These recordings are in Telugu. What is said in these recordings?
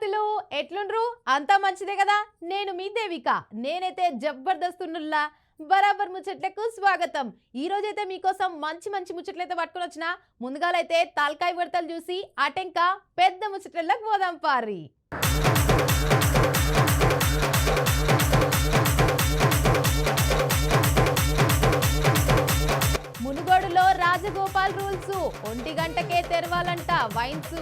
విద్యార్థులు ఎట్లుండ్రు? అంతా మంచిదే కదా? నేను మీ దేవిక. నేనైతే జబర్దస్తున్నుల్లా బరాబర్ ముచ్చట్లకు స్వాగతం. ఈ రోజైతే మీకోసం మంచి మంచి ముచ్చట్లయితే పట్టుకొని వచ్చిన ముందుగాలైతే తాల్కాయ వడతలు చూసి అటెంక పెద్ద ముచ్చట్లకు పోదాం పారి. మునుగోడులో రాజగోపాల్ రూల్స్. ఒంటి గంటకే తెరవాలంట వైన్స్.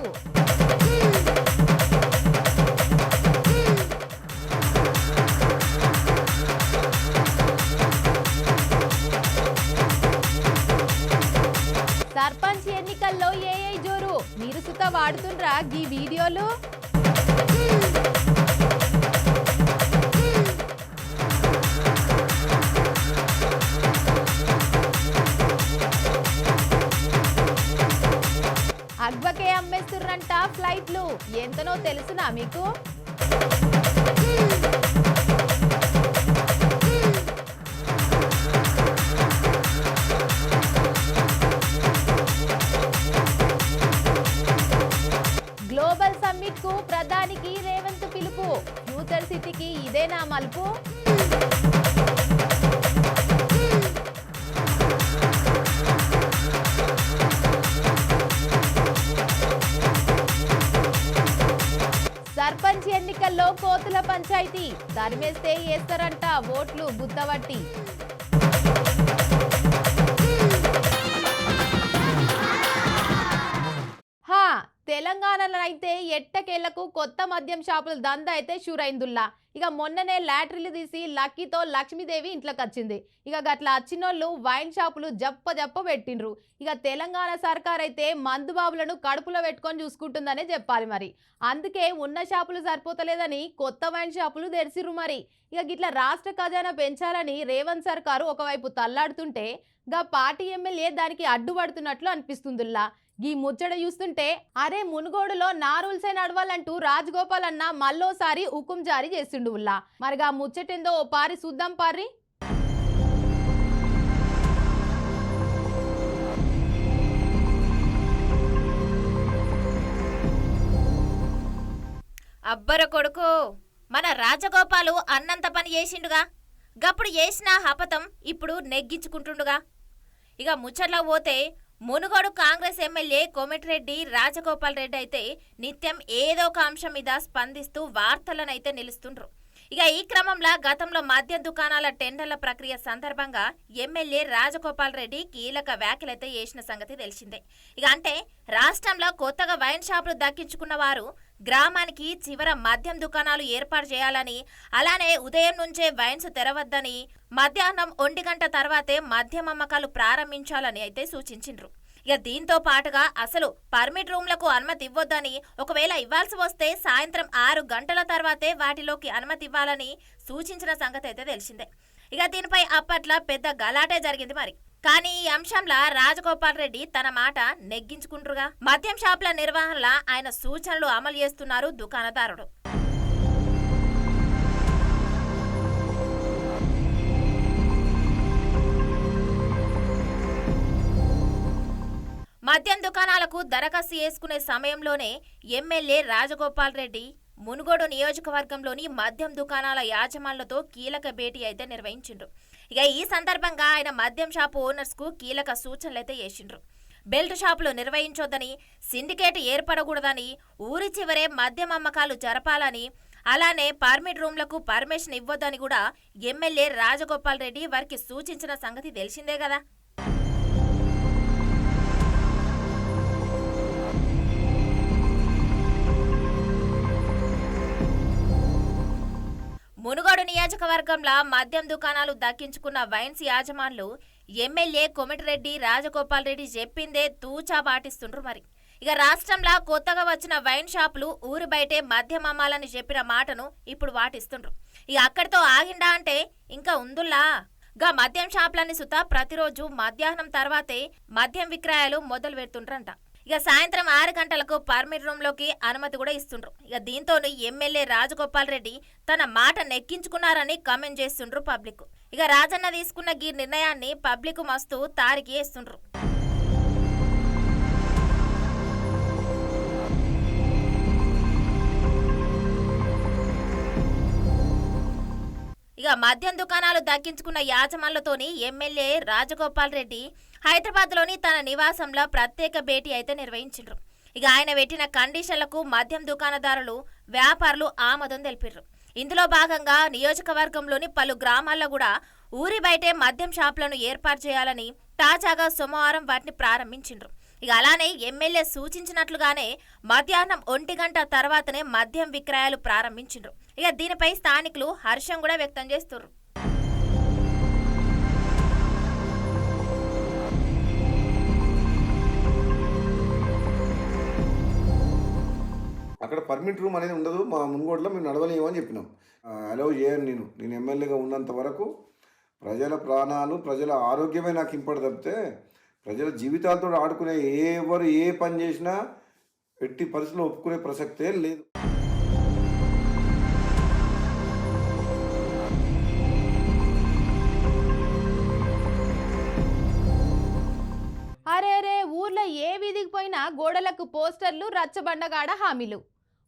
మీరు వాడుతుండ్రా గీ వీడియోలు. అగ్వకే అమ్మేస్తుర్రంట ఫ్లైట్లు. ఎంతనో తెలుసునా మీకు? ఇదేనా మలుపు. సర్పంచ్ ఎన్నికల్లో కోతుల పంచాయతీ. తరిమేస్తే వేస్తారంట ఓట్లు బుద్ధవట్టి. తెలంగాణలో అయితే ఎట్టకేళ్ళకు కొత్త మద్యం షాపుల దంద అయితే షూరైందుల్లా. ఇక మొన్ననే లాటరీలు తీసి లక్కీతో లక్ష్మీదేవి ఇంట్లోకి వచ్చింది ఇక గట్ల వచ్చినోళ్ళు వైన్ షాపులు జప్ప జప్ప పెట్టిండ్రు. ఇక తెలంగాణ సర్కార్ అయితే మందుబాబులను కడుపులో పెట్టుకొని చూసుకుంటుందనే చెప్పాలి మరి. అందుకే ఉన్న షాపులు సరిపోతలేదని కొత్త వైన్ షాపులు తెరిచిర్రు మరి. ఇక గిట్ల రాష్ట్ర ఖజానా పెంచాలని రేవంత్ సర్కారు ఒకవైపు తల్లాడుతుంటే గా పార్టీ ఎమ్మెల్యే దానికి అడ్డుపడుతున్నట్లు అనిపిస్తుందిల్లా. ఈ ముచ్చట చూస్తుంటే అరే మునుగోడులో నా రూల్సే నడవాలంటూ రాజగోపాల్ అన్న మళ్ళోసారి హుకుం జారీ చేసిండు ఉల్లా. మరిగా ముచ్చటేందో ఓ పారి చూద్దాం పారి అబ్బర కొడుకు మన రాజగోపాలు అన్నంత పని చేసిండుగా. గప్పుడు చేసిన హపతం ఇప్పుడు నెగ్గించుకుంటుండుగా. ఇక ముచ్చట్లో పోతే మునుగోడు కాంగ్రెస్ ఎమ్మెల్యే కోమటిరెడ్డి రాజగోపాల్ రెడ్డి అయితే నిత్యం ఏదో ఒక అంశం మీద స్పందిస్తూ వార్తలనైతే నిలుస్తుండ్రు. ఇక ఈ క్రమంలో గతంలో మద్యం దుకాణాల టెండర్ల ప్రక్రియ సందర్భంగా ఎమ్మెల్యే రాజగోపాల్ రెడ్డి కీలక వ్యాఖ్యలైతే చేసిన సంగతి తెలిసిందే. ఇక అంటే రాష్ట్రంలో కొత్తగా వైన్ షాపులు దక్కించుకున్న వారు గ్రామానికి చివర మద్యం దుకాణాలు ఏర్పాటు చేయాలని అలానే ఉదయం నుంచే వైన్స్ తెరవద్దని మధ్యాహ్నం ఒంటి గంట తర్వాతే మద్యం అమ్మకాలు ప్రారంభించాలని అయితే సూచించిండ్రు. ఇక దీంతో పాటుగా అసలు పర్మిట్ రూమ్లకు అనుమతి ఇవ్వొద్దని ఒకవేళ ఇవ్వాల్సి వస్తే సాయంత్రం ఆరు గంటల తర్వాతే వాటిలోకి అనుమతి ఇవ్వాలని సూచించిన సంగతి అయితే తెలిసిందే. ఇక దీనిపై అప్పట్లో పెద్ద గలాటే జరిగింది మరి. కానీ ఈ అంశంలో రాజగోపాల్ రెడ్డి తన మాట నెగ్గించుకుంటురుగా మద్యం షాపుల నిర్వహణలో ఆయన సూచనలు అమలు చేస్తున్నారు దుకాణదారుడు. మద్యం దుకాణాలకు దరఖాస్తు చేసుకునే సమయంలోనే ఎమ్మెల్యే రాజగోపాల్ రెడ్డి మునుగోడు నియోజకవర్గంలోని మద్యం దుకాణాల యాజమాన్లతో కీలక భేటీ అయితే నిర్వహించిండ్రు. ఇక ఈ సందర్భంగా ఆయన మద్యం షాపు ఓనర్స్కు కీలక సూచనలు అయితే చేసిండ్రు. బెల్ట్ షాపులు నిర్వహించొద్దని సిండికేట్ ఏర్పడకూడదని ఊరి చివరే మద్యం అమ్మకాలు జరపాలని అలానే పర్మిట్ రూమ్లకు పర్మిషన్ ఇవ్వొద్దని కూడా ఎమ్మెల్యే రాజగోపాల్ రెడ్డి వారికి సూచించిన సంగతి తెలిసిందే కదా. మునుగోడు నియోజకవర్గంలో మద్యం దుకాణాలు దక్కించుకున్న వైన్స్ యాజమాన్లు ఎమ్మెల్యే కొమిటిరెడ్డి రాజగోపాల్ రెడ్డి చెప్పిందే తూచా పాటిస్తుండ్రు మరి. ఇక రాష్ట్రంలో కొత్తగా వచ్చిన వైన్ షాపులు ఊరి బయటే మద్యం అమ్మాలని చెప్పిన మాటను ఇప్పుడు పాటిస్తుండ్రు ఇక అక్కడితో ఆగిండా అంటే ఇంకా ఉందుల్లా? గా మద్యం షాపులన్నీ సుత ప్రతిరోజు మధ్యాహ్నం తర్వాతే మద్యం విక్రయాలు మొదలు పెడుతుండ్రంట ఇక సాయంత్రం ఆరు గంటలకు పర్మిట్ రూమ్లోకి అనుమతి కూడా ఇస్తుండ్రు. ఇక దీంతో ఎమ్మెల్యే రాజగోపాల్ రెడ్డి తన మాట నెక్కించుకున్నారని కామెంట్ చేస్తుండ్రు పబ్లిక్. ఇక రాజన్న తీసుకున్న ఈ నిర్ణయాన్ని పబ్లిక్ మస్తు తారికి వేస్తుండ్రు. ఇక మద్యం దుకాణాలు దక్కించుకున్న యాజమాన్లతోని ఎమ్మెల్యే రాజగోపాల్ రెడ్డి హైదరాబాద్లోని తన నివాసంలో ప్రత్యేక భేటీ అయితే నిర్వహించారు ఇక ఆయన పెట్టిన కండిషన్లకు మద్యం దుకాణదారులు వ్యాపారులు ఆమోదం తెలిపారు ఇందులో భాగంగా నియోజకవర్గంలోని పలు గ్రామాల్లో కూడా ఊరి బయటే మద్యం షాపులను ఏర్పాటు చేయాలని తాజాగా సోమవారం వాటిని ప్రారంభించిండ్రు. ఇక అలానే ఎమ్మెల్యే సూచించినట్లుగానే మధ్యాహ్నం ఒంటి గంట తర్వాతనే మద్యం విక్రయాలు ప్రారంభించిండ్రు. ఇక దీనిపై స్థానికులు హర్షం కూడా వ్యక్తం చేస్తున్నారు అక్కడ పర్మిట్ రూమ్ అనేది ఉండదు మా మున్గోడులో మేము నడవలేము అని చెప్పినాం. అలౌ చేయను నేను? నేను ఎమ్మెల్యేగా ఉన్నంత వరకు ప్రజల ప్రాణాలు ప్రజల ఆరోగ్యమే నాకు ఇంపడి తప్పితే ప్రజల జీవితాలతో ఆడుకునే ఎవరు ఏ పని చేసినా ఎట్టి పరిస్థితుల్లో ఒప్పుకునే ప్రసక్తే లేదు. వీధికి గోడలకు పోస్టర్లు రచ్చబండగాడ హామీలు.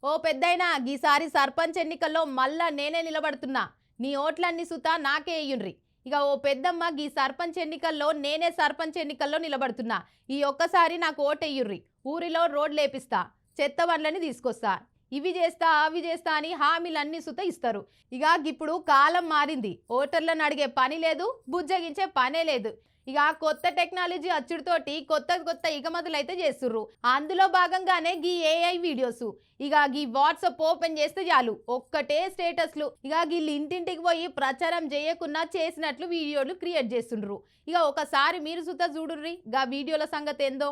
ఓ పెద్దయినా గీసారి సర్పంచ్ ఎన్నికల్లో మళ్ళా నేనే నిలబడుతున్నా. నీ ఓట్లన్నీ సుతా నాకే ఎయ్యుండ్రి. ఇక ఓ పెద్దమ్మ గీ సర్పంచ్ ఎన్నికల్లో నేనే సర్పంచ్ ఎన్నికల్లో నిలబడుతున్నా. ఈ ఒక్కసారి నాకు ఓటెయ్యుర్రి. ఊరిలో రోడ్లు వేపిస్తా చెత్త బండ్లని తీసుకొస్తా. ఇవి చేస్తా అవి చేస్తా అని హామీలన్నీ సుత ఇస్తారు. ఇక ఇప్పుడు కాలం మారింది. ఓటర్లను అడిగే పని లేదు బుజ్జగించే పనే లేదు. ఇక కొత్త టెక్నాలజీ అచ్చుడితోటి కొత్త కొత్త ఇగమతులు అయితే చేస్తుర్రు. అందులో భాగంగానే గీ ఏఐ వీడియోస్. ఇక గీ వాట్సాప్ ఓపెన్ చేస్తే చాలు. ఒక్కటే స్టేటస్లు. ఇక వీళ్ళు ఇంటింటికి పోయి ప్రచారం చేయకుండా చేసినట్లు వీడియోలు క్రియేట్ చేస్తుండ్రు. ఇక ఒకసారి మీరు సుత చూడుర్రి. గా వీడియోల సంగతి ఏందో?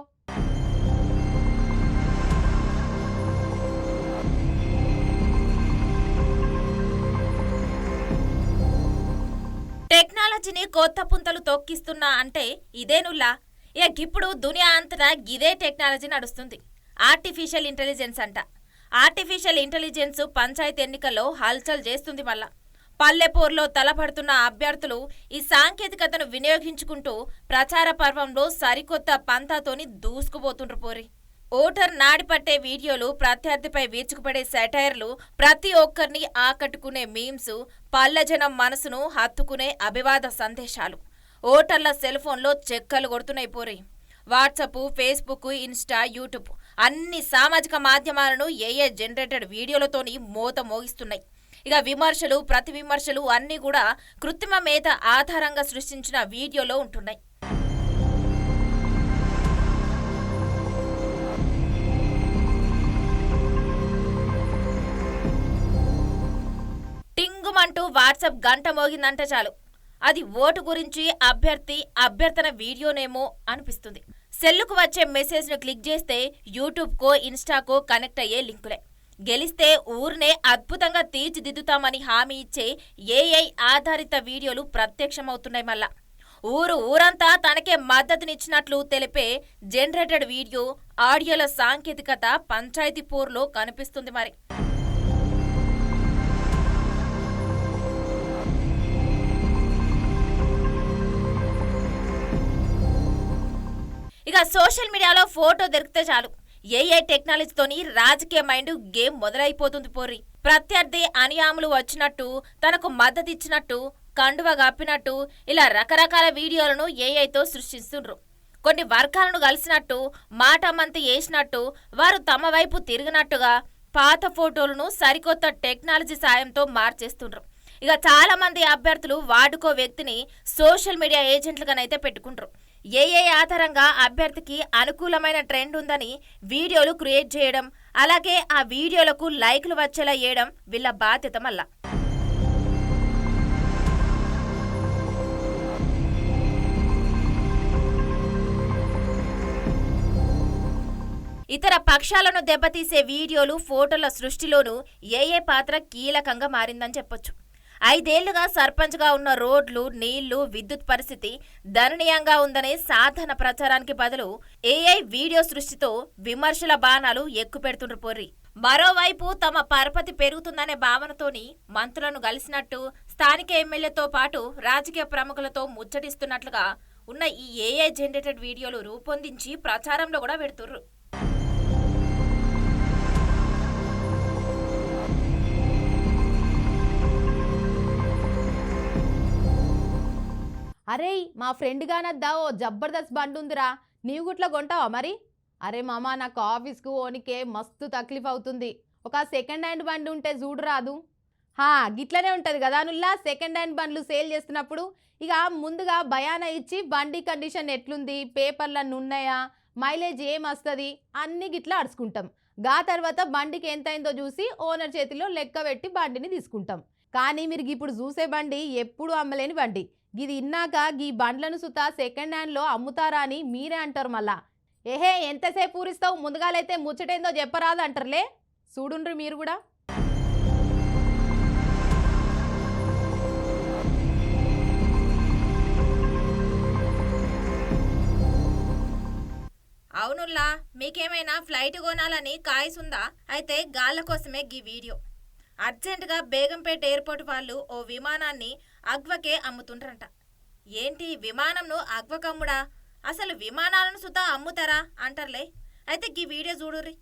టెక్నాలజీని కొత్త పుంతలు తొక్కిస్తున్నా అంటే ఇదేనుల్లా ఇక ఇప్పుడు దునియా అంతటా ఇదే టెక్నాలజీ నడుస్తుంది. ఆర్టిఫిషియల్ ఇంటెలిజెన్స్ అంట. ఆర్టిఫిషియల్ ఇంటెలిజెన్స్ పంచాయతీ ఎన్నికల్లో హల్చల్ చేస్తుంది మళ్ళా. పల్లెపూర్లో తలపడుతున్న అభ్యర్థులు ఈ సాంకేతికతను వినియోగించుకుంటూ ప్రచార పర్వంలో సరికొత్త పంతాతోని దూసుకుపోతుండ్రు పోరి. ఓటర్ నాడిపట్టే వీడియోలు ప్రత్యర్థిపై వీచుకుపడే సెటైర్లు ప్రతి ఒక్కరిని ఆకట్టుకునే మీమ్స్ పల్లెజనం మనసును హత్తుకునే అభివాద సందేశాలు. ఓటర్ల సెల్ ఫోన్లో చెక్కలు కొడుతున్నాయి పోరి. వాట్సప్ ఫేస్బుక్ ఇన్స్టా యూట్యూబ్ అన్ని సామాజిక మాధ్యమాలను ఏఏ జనరేటెడ్ వీడియోలతోని మోత మోగిస్తున్నాయి. ఇక విమర్శలు ప్రతి విమర్శలు అన్నీ కూడా కృత్రిమ మేత ఆధారంగా సృష్టించిన వీడియోలో ఉంటున్నాయి. అంటూ వాట్సాప్ గంట మోగిందంటే చాలు. అది ఓటు గురించి అభ్యర్థి అభ్యర్థన వీడియోనేమో అనిపిస్తుంది. సెల్లుకు వచ్చే మెసేజ్ను క్లిక్ చేస్తే యూట్యూబ్కో ఇన్స్టాకో కనెక్ట్ అయ్యే లింకులే. గెలిస్తే ఊరినే అద్భుతంగా తీర్చిదిద్దుతామని హామీ ఇచ్చే ఏఐ ఆధారిత వీడియోలు ప్రత్యక్షమవుతున్నాయి మళ్ళా. ఊరు ఊరంతా తనకే మద్దతునిచ్చినట్లు తెలిపే జనరేటెడ్ వీడియో ఆడియోల సాంకేతికత పంచాయతీ పూర్లో కనిపిస్తుంది మరి. ఇక సోషల్ మీడియాలో ఫోటో దొరికితే చాలు. ఏఐ టెక్నాలజీతోని రాజకీయ మైండ్ గేమ్ మొదలైపోతుంది పోరి ప్రత్యర్థి అనియాములు వచ్చినట్టు తనకు మద్దతు ఇచ్చినట్టు కండువ కప్పినట్టు ఇలా రకరకాల వీడియోలను ఏఐతో సృష్టిస్తుండ్రు. కొన్ని వర్గాలను కలిసినట్టు మాటమంతి వేసినట్టు వారు తమ వైపు తిరిగినట్టుగా పాత ఫోటోలను సరికొత్త టెక్నాలజీ సాయంతో మార్చేస్తుండ్రు. ఇక చాలా మంది అభ్యర్థులు వాడుకో వ్యక్తిని సోషల్ మీడియా ఏజెంట్లుగానైతే పెట్టుకుంటారు. ఏఏ ఆధారంగా అభ్యర్థికి అనుకూలమైన ట్రెండ్ ఉందని వీడియోలు క్రియేట్ చేయడం అలాగే ఆ వీడియోలకు లైక్లు వచ్చేలా చేయడం వీళ్ళ బాధ్యత మళ్ళా. ఇతర పక్షాలను దెబ్బతీసే వీడియోలు ఫోటోల సృష్టిలోనూ ఏఏ పాత్ర కీలకంగా మారిందని చెప్పొచ్చు. ఐదేళ్ళుగా సర్పంచ్గా ఉన్న రోడ్లు నీళ్ళు విద్యుత్ పరిస్థితి దయనీయంగా ఉందనే సాధన ప్రచారానికి బదులు ఏఐ వీడియో సృష్టితో విమర్శల బాణాలు ఎక్కుపెడుతుండ్రు పోర్రి. మరోవైపు తమ పరపతి పెరుగుతుందనే భావనతోని మంత్రులను కలిసినట్టు స్థానిక ఎమ్మెల్యేతో పాటు రాజకీయ ప్రముఖులతో ముచ్చటిస్తున్నట్లుగా ఉన్న ఈ ఏఐ జనరేటెడ్ వీడియోలు రూపొందించి ప్రచారంలో కూడా పెడుతుర్రు అరే మా ఫ్రెండ్ గానద్దా? ఓ జబర్దస్త్ బండి ఉందిరా నీవు గుట్ల కొంటావా మరి? అరే మామ నాకు ఆఫీస్కు ఓనికే మస్తు తక్లీఫ్ అవుతుంది. ఒక సెకండ్ హ్యాండ్ బండి ఉంటే చూడు రాదు. హా గిట్లనే ఉంటుంది కదా నుల్లా? సెకండ్ హ్యాండ్ బండ్లు సేల్ చేస్తున్నప్పుడు ఇక ముందుగా భయాన ఇచ్చి బండి కండిషన్ ఎట్లుంది? పేపర్లన్నీ ఉన్నాయా? మైలేజ్ ఏం వస్తుంది అన్ని గిట్లా అడుచుకుంటాం గా తర్వాత బండికి ఎంత అయిందో చూసి ఓనర్ చేతిలో లెక్క పెట్టి బండిని తీసుకుంటాం. కానీ మీరు ఇప్పుడు చూసే బండి ఎప్పుడు అమ్మలేని బండి. ఇది ఇన్నాక గీ బండ్లను సుత సెకండ్ హ్యాండ్లో అమ్ముతారా అని మీరే అంటారు మళ్ళా. ఏహే ఎంతసేపు పూరిస్తావు ముందుగాలైతే ముచ్చటేందో చెప్పరాదు అంటారులే చూడుండ్రు మీరు కూడా. అవునుల్లా మీకేమైనా ఫ్లైట్ కొనాలని కాయసుందా? అయితే గాళ్ళ కోసమే గీ వీడియో. అర్జెంటుగా బేగంపేట ఎయిర్పోర్ట్ వాళ్ళు ఓ విమానాన్ని అగ్వకే అమ్ముతుండ్రంట. ఏంటి విమానంను అగ్వకమ్ముడా? అసలు విమానాలను సుతా అమ్ముతారా? అంటారులే. అయితే గీ వీడియో చూడుర్రి.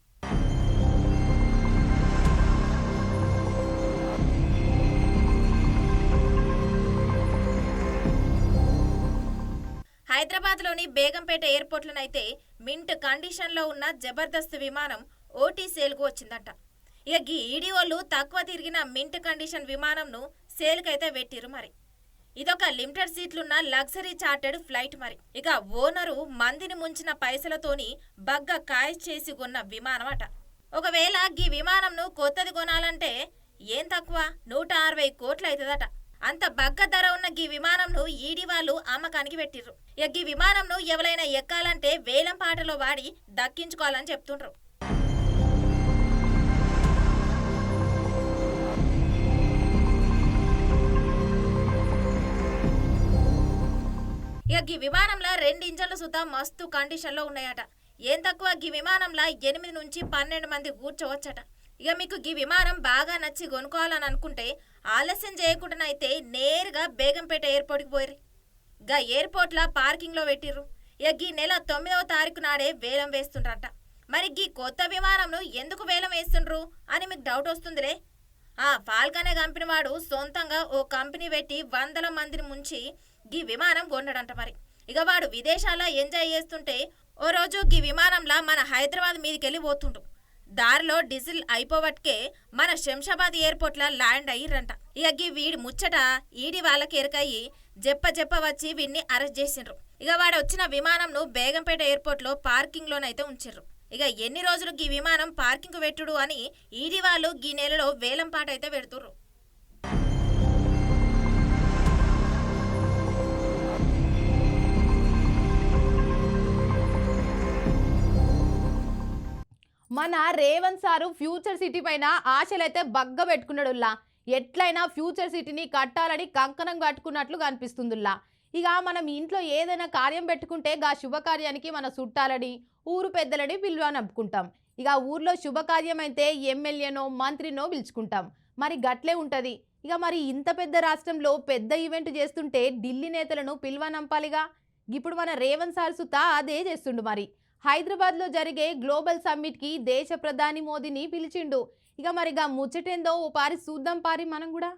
హైదరాబాద్లోని బేగంపేట ఎయిర్పోర్ట్లోనైతే మింట్ కండిషన్లో ఉన్న జబర్దస్త్ విమానం ఓటీ సేల్కు వచ్చిందట. ఇక గీ ఈడియోలు తక్కువ తిరిగిన మింట్ కండిషన్ విమానంను సేల్కైతే పెట్టిరు మరి. ఇదొక లిమిటెడ్ సీట్లున్న లగ్జరీ చార్టెడ్ ఫ్లైట్ మరి. ఇక ఓనరు మందిని ముంచిన పైసలతోని బగ్గ కాయ చేసి కొన్న విమానం అట ఒకవేళ గీ విమానంను కొత్తది కొనాలంటే ఏం తక్కువ? నూట అరవై కోట్లు అవుతుందట అంత బగ్గ ధర ఉన్న గీ విమానంను ఈడీ వాళ్ళు అమ్మకానికి పెట్టిర్రు. ఇక గీ విమానంను ఎవరైనా ఎక్కాలంటే వేలం పాటలో వాడి దక్కించుకోవాలని చెప్తుండ్రు. ఇక గీ విమానంలో రెండు ఇంజన్లు సుతా మస్తు కండిషన్లో ఉన్నాయట. ఏం తక్కువ? గీ విమానంలో ఎనిమిది నుంచి పన్నెండు మంది కూర్చోవచ్చట. ఇక మీకు గీ విమానం బాగా నచ్చి కొనుక్కోవాలని అనుకుంటే ఆలస్యం చేయకుండానైతే నేరుగా బేగంపేట ఎయిర్పోర్ట్కి పోయిర్రి. గా ఎయిర్పోర్ట్లో పార్కింగ్లో పెట్టిర్రు. ఇక గీ నెల తొమ్మిదవ తారీఖు నాడే వేలం వేస్తుండ్రట. మరి గీ కొత్త విమానంను ఎందుకు వేలం వేస్తుండ్రు అని మీకు డౌట్ వస్తుందిలే? ఆ ఫాల్కనే కంపెనీ వాడు సొంతంగా ఓ కంపెనీ పెట్టి వందల మందిని ముంచి గీ విమానం కొన్నాడంట మరి. ఇక వాడు విదేశాల్లో ఎంజాయ్ చేస్తుంటే ఓ రోజు గీ విమానంలా మన హైదరాబాద్ మీదకి వెళ్ళి పోతుండు. దారిలో డీజిల్ అయిపోవట్కే మన శంషాబాద్ ఎయిర్పోర్ట్లో ల్యాండ్ అయ్యిర్రంట. ఇక గీ వీడి ముచ్చట ఈడి వాళ్ళకి ఎరకయ్యి జెప్ప జెప్ప వచ్చి వీడిని అరెస్ట్ చేసిండ్రు. ఇక వాడు వచ్చిన విమానంను బేగంపేట ఎయిర్పోర్ట్లో పార్కింగ్లోనైతే ఉంచిర్రు ఇక ఎన్ని రోజులు గీ విమానం పార్కింగ్ పెట్టుడు అని ఈడి వాళ్ళు గీ నెలలో వేలం పాట అయితే పెడుతుర్రు మన రేవంత్ సారు ఫ్యూచర్ సిటీ పైన ఆశలైతే బగ్గ పెట్టుకున్నాడుల్లా ఎట్లయినా ఫ్యూచర్ సిటీని కట్టాలని కంకణం కట్టుకున్నట్లు కనిపిస్తుందిల్లా. ఇక మనం ఇంట్లో ఏదైనా కార్యం పెట్టుకుంటే గా శుభకార్యానికి మన చుట్టాలని ఊరు పెద్దలని పిలువ నప్పుకుంటాం ఇక ఊర్లో శుభకార్యం అయితే ఎమ్మెల్యేనో మంత్రినో పిలుచుకుంటాం. మరి గట్లే ఉంటుంది. ఇక మరి ఇంత పెద్ద రాష్ట్రంలో పెద్ద ఈవెంట్ చేస్తుంటే ఢిల్లీ నేతలను పిలువ నంపాలిగా? ఇప్పుడు మన రేవంత్ సార్ సుతా అదే చేస్తుండు మరి. హైదరాబాద్లో జరిగే గ్లోబల్ సమ్మిట్కి దేశ ప్రధాని మోదీని పిలిచిండు. ఇక మరిగా ముచ్చటేందో ఓ పారి చూద్దాం పారి మనం కూడా.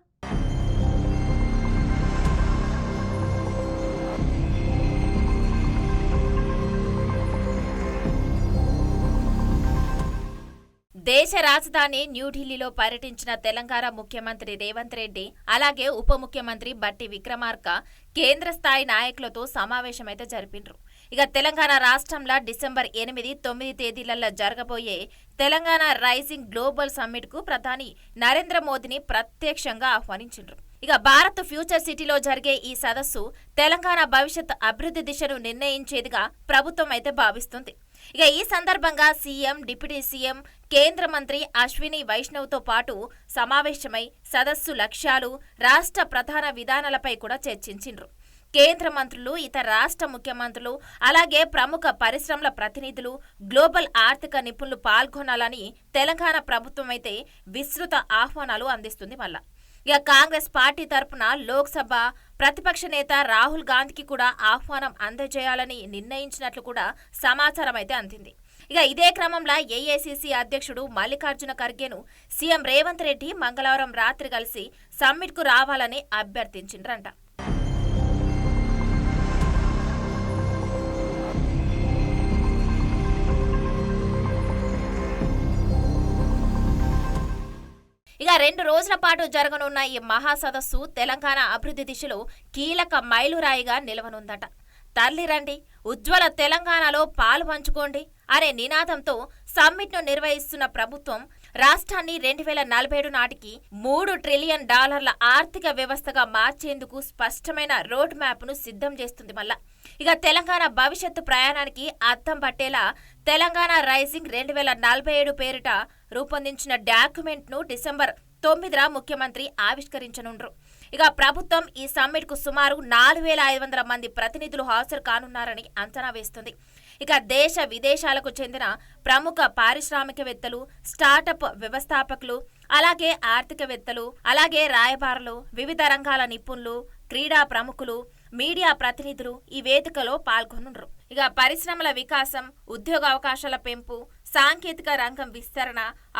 దేశ రాజధాని న్యూఢిల్లీలో పర్యటించిన తెలంగాణ ముఖ్యమంత్రి రేవంత్ రెడ్డి అలాగే ఉప ముఖ్యమంత్రి బట్టి విక్రమార్క కేంద్ర స్థాయి నాయకులతో సమావేశమైతే జరిపిండ్రు. ఇక తెలంగాణ రాష్ట్రంలో డిసెంబర్ ఎనిమిది తొమ్మిది తేదీలలో జరగబోయే తెలంగాణ రైజింగ్ గ్లోబల్ సమ్మిట్కు ప్రధాని నరేంద్ర మోదీని ప్రత్యక్షంగా ఆహ్వానించిండ్రు. ఇక భారత్ ఫ్యూచర్ సిటీలో జరిగే ఈ సదస్సు తెలంగాణ భవిష్యత్ అభివృద్ధి దిశను నిర్ణయించేదిగా ప్రభుత్వం అయితే భావిస్తుంది. ఇక ఈ సందర్భంగా సీఎం డిప్యూటీ సీఎం కేంద్ర మంత్రి అశ్విని వైష్ణవ్తో పాటు సమావేశమై సదస్సు లక్ష్యాలు రాష్ట్ర ప్రధాన విధానాలపై కూడా చర్చించిండ్రు. కేంద్ర మంత్రులు ఇతర రాష్ట్ర ముఖ్యమంత్రులు అలాగే ప్రముఖ పరిశ్రమల ప్రతినిధులు గ్లోబల్ ఆర్థిక నిపుణులు పాల్గొనాలని తెలంగాణ ప్రభుత్వం అయితే విస్తృత ఆహ్వానాలు అందిస్తుంది మళ్ళా. ఇక కాంగ్రెస్ పార్టీ తరపున లోక్సభ ప్రతిపక్ష నేత రాహుల్ గాంధీకి కూడా ఆహ్వానం అందజేయాలని నిర్ణయించినట్లు కూడా సమాచారం అయితే అందింది. ఇక ఇదే క్రమంలో ఏఐసిసి అధ్యక్షుడు మల్లికార్జున ఖర్గేను సీఎం రేవంత్ రెడ్డి మంగళవారం రాత్రి కలిసి సమ్మిట్కు రావాలని అభ్యర్థించిండ్రంట. రెండు రోజుల పాటు జరగనున్న ఈ మహాసదస్సు తెలంగాణ అభివృద్ధి దిశలో కీలక మైలురాయిగా నిలవనుందట. తల్లి రండి ఉజ్వల తెలంగాణలో పాలు పంచుకోండి అనే నినాదంతో సమ్మిట్ను నిర్వహిస్తున్న ప్రభుత్వం రాష్ట్రాన్ని రెండు వేల నలభై ఏడు నాటికి మూడు ట్రిలియన్ డాలర్ల ఆర్థిక వ్యవస్థగా మార్చేందుకు స్పష్టమైన రోడ్ మ్యాప్ను సిద్ధం చేస్తుంది మళ్ళా. ఇక తెలంగాణ భవిష్యత్తు ప్రయాణానికి అర్థం పట్టేలా తెలంగాణ రైజింగ్ రెండు వేల నలభై ఏడు పేరిట రూపొందించిన డాక్యుమెంట్ను డిసెంబర్ తొమ్మిదిన ముఖ్యమంత్రి ఆవిష్కరించనుండ్రు. ఇక ప్రభుత్వం ఈ సమ్మిట్కు సుమారు నాలుగు వేల ఐదు వందల మంది ప్రతినిధులు హాజరు కానున్నారని అంచనా వేస్తుంది. ఇక దేశ విదేశాలకు చెందిన ప్రముఖ పారిశ్రామికవేత్తలు స్టార్టప్ వ్యవస్థాపకులు అలాగే ఆర్థికవేత్తలు అలాగే రాయబారులు వివిధ రంగాల నిపుణులు క్రీడా ప్రముఖులు మీడియా ప్రతినిధులు ఈ వేదికలో పాల్గొనుండ్రు. ఇక పరిశ్రమల వికాసం ఉద్యోగ అవకాశాల పెంపు సాంకేతిక రంగం విస్తరణ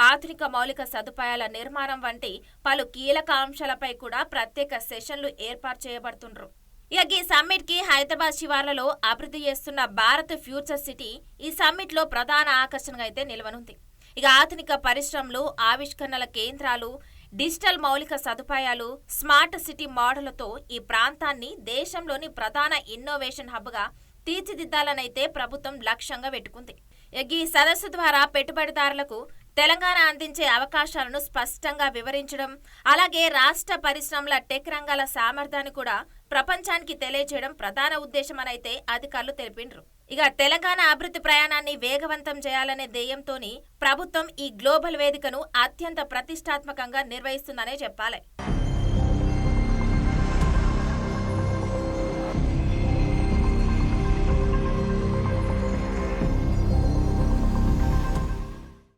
ఆధునిక మౌలిక సదుపాయాల నిర్మాణం వంటి పలు కీలక అంశాలపై కూడా ప్రత్యేక సెషన్లు ఏర్పాటు చేయబడుతుండ్రు. ఇక ఈ సమ్మిట్కి హైదరాబాద్ శివార్లలో అభివృద్ధి చేస్తున్న భారత్ ఫ్యూచర్ సిటీ ఈ సమ్మిట్లో ప్రధాన ఆకర్షణగా అయితే నిలవనుంది. ఇక ఆధునిక పరిశ్రమలు ఆవిష్కరణల కేంద్రాలు డిజిటల్ మౌలిక సదుపాయాలు స్మార్ట్ సిటీ మోడళ్ళతో ఈ ప్రాంతాన్ని దేశంలోని ప్రధాన ఇన్నోవేషన్ హబ్గా తీర్చిదిద్దాలనైతే ప్రభుత్వం లక్ష్యంగా పెట్టుకుంది. ఈ సదస్సు ద్వారా పెట్టుబడిదారులకు తెలంగాణ అందించే అవకాశాలను స్పష్టంగా వివరించడం అలాగే రాష్ట్ర పరిశ్రమల టెక్ రంగాల సామర్థ్యాన్ని కూడా ప్రపంచానికి తెలియజేయడం ప్రధాన ఉద్దేశమనైతే అధికారులు తెలిపిండ్రు. ఇక తెలంగాణ అభివృద్ధి ప్రయాణాన్ని వేగవంతం చేయాలనే ధ్యేయంతోని ప్రభుత్వం ఈ గ్లోబల్ వేదికను అత్యంత ప్రతిష్టాత్మకంగా నిర్వహిస్తుందనే చెప్పాలి.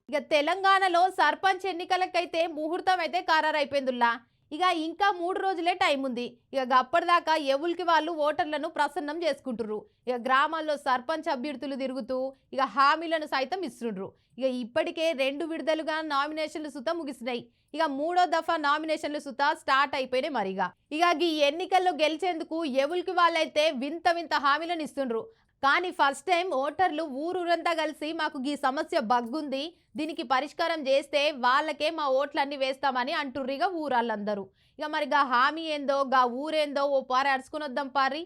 ఇక తెలంగాణలో సర్పంచ్ ఎన్నికలకైతే ముహూర్తం అయితే ఖరారైపోయిందిలా ఇక ఇంకా మూడు రోజులే టైం ఉంది. ఇక అప్పటిదాకా ఎవరికి వాళ్ళు ఓటర్లను ప్రసన్నం చేసుకుంటుర్రు. ఇక గ్రామాల్లో సర్పంచ్ అభ్యర్థులు తిరుగుతూ ఇక హామీలను సైతం ఇస్తుండ్రు. ఇక ఇప్పటికే రెండు విడుదలుగా నామినేషన్లు సుత ముగిసినాయి. ఇక మూడో దఫా నామినేషన్లు సుత స్టార్ట్ అయిపోయినాయి మరిగా. ఇక ఈ ఎన్నికల్లో గెలిచేందుకు ఎవరికి వాళ్ళైతే వింత వింత హామీలను ఇస్తుండ్రు. కానీ ఫస్ట్ టైం ఓటర్లు ఊరూరంతా కలిసి మాకు ఈ సమస్య బగ్గుంది దీనికి పరిష్కారం చేస్తే వాళ్ళకే మా ఓట్లన్నీ వేస్తామని అంటుర్రు ఇక ఊరాళ్ళందరూ. ఇక మరి గా హామీ ఏందో గా ఊరేందో ఓ పారి అడుచుకుని వద్దాం పారి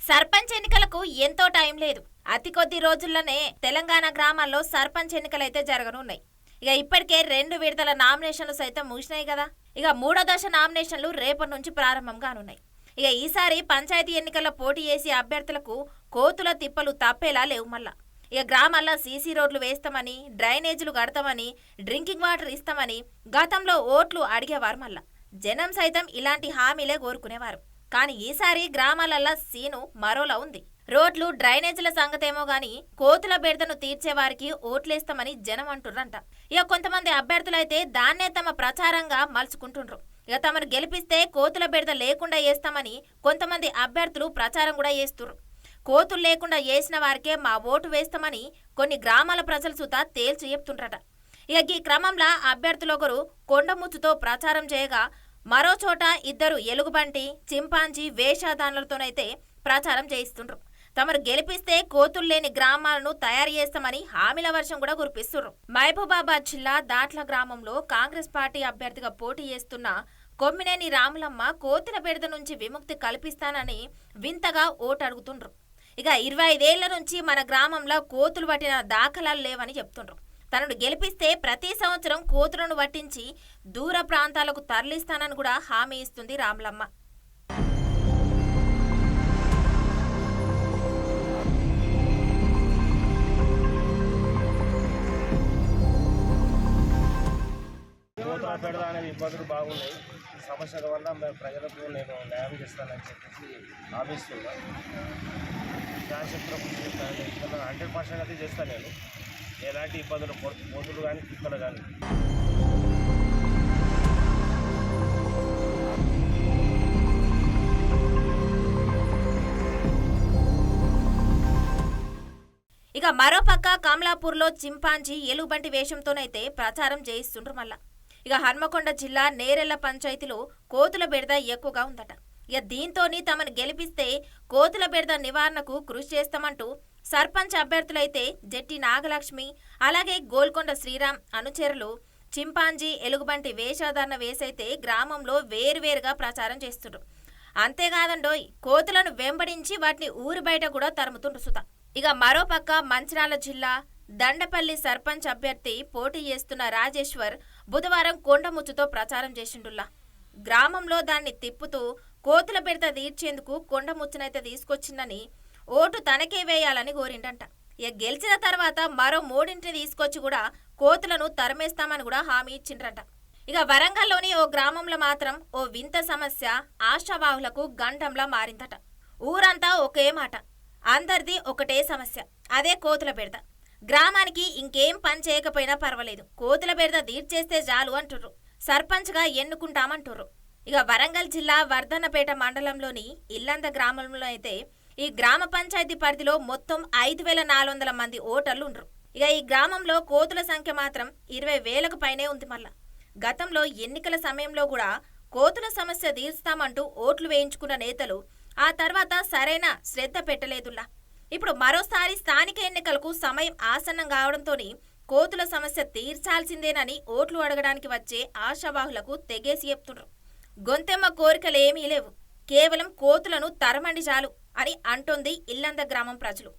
సర్పంచ్ ఎన్నికలకు ఎంతో టైం లేదు. అతి కొద్ది రోజుల్లోనే తెలంగాణ గ్రామాల్లో సర్పంచ్ ఎన్నికలైతే జరగనున్నాయి. ఇక ఇప్పటికే రెండు విడతల నామినేషన్లు సైతం ముగిసినాయి కదా. ఇక మూడో దశ నామినేషన్లు రేపటి నుంచి ప్రారంభం కానున్నాయి. ఇక ఈసారి పంచాయతీ ఎన్నికల్లో పోటీ చేసే అభ్యర్థులకు కోతుల తిప్పలు తప్పేలా లేవు మళ్ళా. ఇక గ్రామాల్లో సీసీ రోడ్లు వేస్తామని డ్రైనేజీలు కడతామని డ్రింకింగ్ వాటర్ ఇస్తామని గతంలో ఓట్లు అడిగేవారు మళ్ళా. జనం సైతం ఇలాంటి హామీలే కోరుకునేవారు. కానీ ఈసారి గ్రామాలల్లో సీను మరోలా ఉంది. రోడ్లు డ్రైనేజీల సంగతేమో గాని కోతుల బెడదను తీర్చేవారికి ఓట్లేస్తామని జనం అంటుర్రంట. ఇక కొంతమంది అభ్యర్థులైతే దాన్నే తమ ప్రచారంగా మలుచుకుంటుండ్రు. ఇక తమను గెలిపిస్తే కోతుల బెడద లేకుండా చేస్తామని కొంతమంది అభ్యర్థులు ప్రచారం కూడా చేస్తుర్రు కోతులు లేకుండా చేసిన వారికే మా ఓటు వేస్తామని కొన్ని గ్రామాల ప్రజలు సుత తేల్చి చెప్తుండ్రట. ఇక ఈ క్రమంలో అభ్యర్థులొకరు కొండముచ్చుతో ప్రచారం చేయగా మరో చోట ఇద్దరు ఎలుగుబంటి చింపాంజీ వేషధానులతోనైతే ప్రచారం చేయిస్తుండ్రు. తమరు గెలిపిస్తే కోతులు లేని గ్రామాలను తయారు చేస్తామని హామీల వర్షం కూడా కురిపిస్తున్నారు మహబూబాబాద్ జిల్లా దాట్ల గ్రామంలో కాంగ్రెస్ పార్టీ అభ్యర్థిగా పోటీ చేస్తున్న కొమ్మినేని రాములమ్మ కోతుల బెడద నుంచి విముక్తి కల్పిస్తానని వింతగా ఓటు అడుగుతుండ్రు. ఇక ఇరవై ఐదేళ్ళ నుంచి మన గ్రామంలో కోతులు పట్టిన దాఖలాలు లేవని చెప్తుండ్రు. తనను గెలిపిస్తే ప్రతి సంవత్సరం కోతులను పట్టించి దూర ప్రాంతాలకు తరలిస్తానని కూడా హామీ ఇస్తుంది రాములమ్మ. పెడదా అనేది ఇబ్బందులు బాగున్నాయి. ఈ సమస్యల వల్ల మేము ప్రజలకు నేను న్యాయం చేస్తానని చెప్పేసి హామీస్తున్నా శాసనసభ్యులు చేస్తాను హండ్రెడ్ పర్సెంట్ అయితే చేస్తాను నేను. ఎలాంటి ఇబ్బందులు పోతులు కానీ కుక్కలు కానీ ఇక మరోపక్క కమలాపూర్లో చింపాంజీ ఎలుగుబంటి వేషంతోనైతే ప్రచారం చేయిస్తుండ్రు మళ్ళా. ఇక హన్మకొండ జిల్లా నేరెళ్ళ పంచాయతీలో కోతుల బెడద ఎక్కువగా ఉందట. ఇక దీంతోని తమను గెలిపిస్తే కోతుల బెడద నివారణకు కృషి చేస్తామంటూ సర్పంచ్ అభ్యర్థులైతే జట్టి నాగలక్ష్మి అలాగే గోల్కొండ శ్రీరామ్ అనుచరులు చింపాంజీ ఎలుగుబంటి వేషధారణ వేసైతే గ్రామంలో వేరువేరుగా ప్రచారం చేస్తుండ్రు. అంతేకాదండోయ్ కోతులను వెంబడించి వాటిని ఊరి బయట కూడా తరుముతుండ్రు సుత ఇక మరోపక్క మంచిరాల జిల్లా దండపల్లి సర్పంచ్ అభ్యర్థి పోటీ చేస్తున్న రాజేశ్వర్ బుధవారం కొండముచ్చుతో ప్రచారం చేసిండుల్లా. గ్రామంలో దాన్ని తిప్పుతూ కోతుల బెడత తీర్చేందుకు కొండముచ్చునైతే తీసుకొచ్చిందని ఓటు తనకే వేయాలని కోరిండంట. ఇక గెలిచిన తర్వాత మరో మూడింటిని తీసుకొచ్చి కూడా కోతులను తరమేస్తామని కూడా హామీ ఇచ్చిండ్రంట. ఇక వరంగల్లోని ఓ గ్రామంలో మాత్రం ఓ వింత సమస్య ఆశావాహులకు గంటంలా మారిందట. ఊరంతా ఒకే మాట. అందరిది ఒకటే సమస్య అదే కోతుల బెడద గ్రామానికి ఇంకేం పని చేయకపోయినా పర్వాలేదు. కోతుల బెడద తీర్చేస్తే చాలు అంటుర్రు. సర్పంచ్గా ఎన్నుకుంటామంటుర్రు. ఇక వరంగల్ జిల్లా వర్ధన్నపేట మండలంలోని ఇల్లంద గ్రామంలో అయితే ఈ గ్రామ పంచాయతీ పరిధిలో మొత్తం ఐదు వేల నాలుగు వందల మంది ఓటర్లు ఉండరు ఇక ఈ గ్రామంలో కోతుల సంఖ్య మాత్రం ఇరవై వేలకు పైనే ఉంది మళ్ళా గతంలో ఎన్నికల సమయంలో కూడా కోతుల సమస్య తీరుస్తామంటూ ఓట్లు వేయించుకున్న నేతలు ఆ తర్వాత సరైన శ్రద్ధ పెట్టలేదులా ఇప్పుడు మరోసారి స్థానిక ఎన్నికలకు సమయం ఆసన్నం కావడంతోని కోతుల సమస్య తీర్చాల్సిందేనని ఓట్లు అడగడానికి వచ్చే ఆశావాహులకు తెగేసి చెప్తుండ్రు. గొంతెమ్మ కోరికలేమీ లేవు. కేవలం కోతులను తరమండి చాలు అని అంటోంది ఇల్లంద గ్రామం ప్రజలు.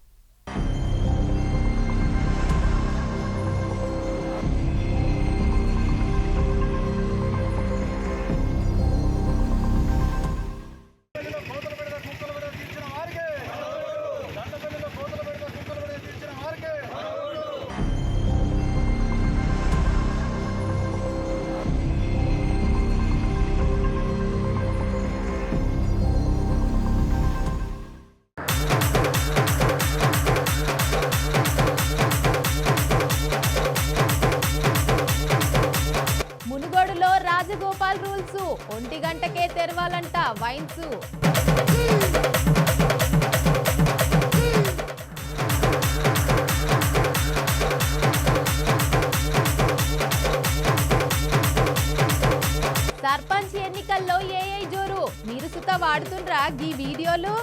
వాడుతుండ్రా గీ వీడియోలు?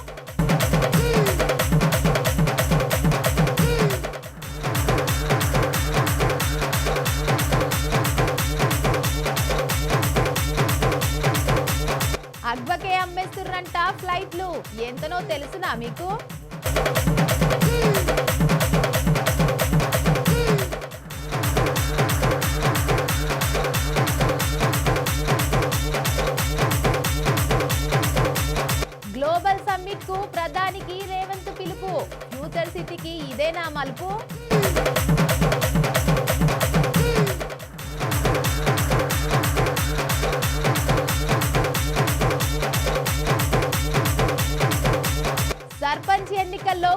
అగ్వకే అమ్మేస్తుర్రంట ఫ్లైట్లు. ఎంతనో తెలుసునా మీకు?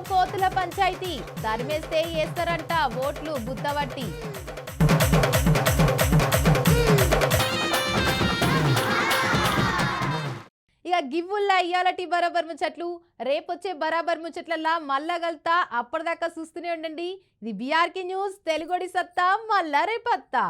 కోతుల పంచాయతీ. తరిమేస్తే వేస్తారంట ఓట్లు గుత్తవట్టి ఇక గివ్వుల్లా ఇయ్యాలటి బరాబర్ ముచ్చట్లు. రేపొచ్చే బరాబర్ ముచ్చట్లల్లా మళ్ళా కలుతా. అప్పటిదాకా చూస్తూనే ఉండండి. ఇది బీఆర్కే న్యూస్ తెలుగుడి సత్తా మళ్ళా రేపత్తా.